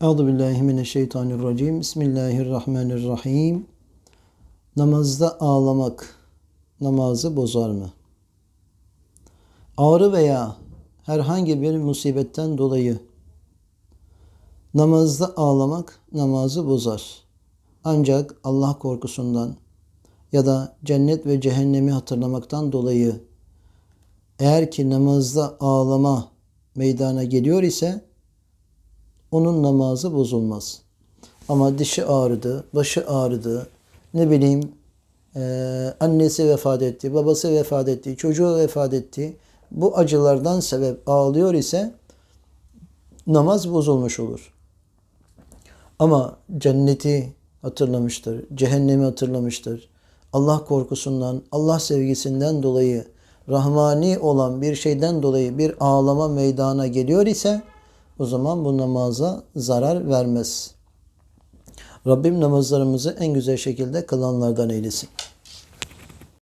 Euzu billahi mineşşeytanirracim. Bismillahirrahmanirrahim. Namazda ağlamak namazı bozar mı? Ağrı veya herhangi bir musibetten dolayı namazda ağlamak namazı bozar. Ancak Allah korkusundan ya da cennet ve cehennemi hatırlamaktan dolayı eğer ki namazda ağlama meydana geliyor ise onun namazı bozulmaz. Ama dişi ağrıdı, başı ağrıdı, ne bileyim eee, annesi vefat etti, babası vefat etti, çocuğu vefat etti. Bu acılardan sebep ağlıyor ise namaz bozulmuş olur. Ama cenneti hatırlamıştır, cehennemi hatırlamıştır. Allah korkusundan, Allah sevgisinden dolayı, rahmani olan bir şeyden dolayı bir ağlama meydana geliyor ise o zaman bu namaza zarar vermez. Rabbim namazlarımızı en güzel şekilde kılanlardan eylesin.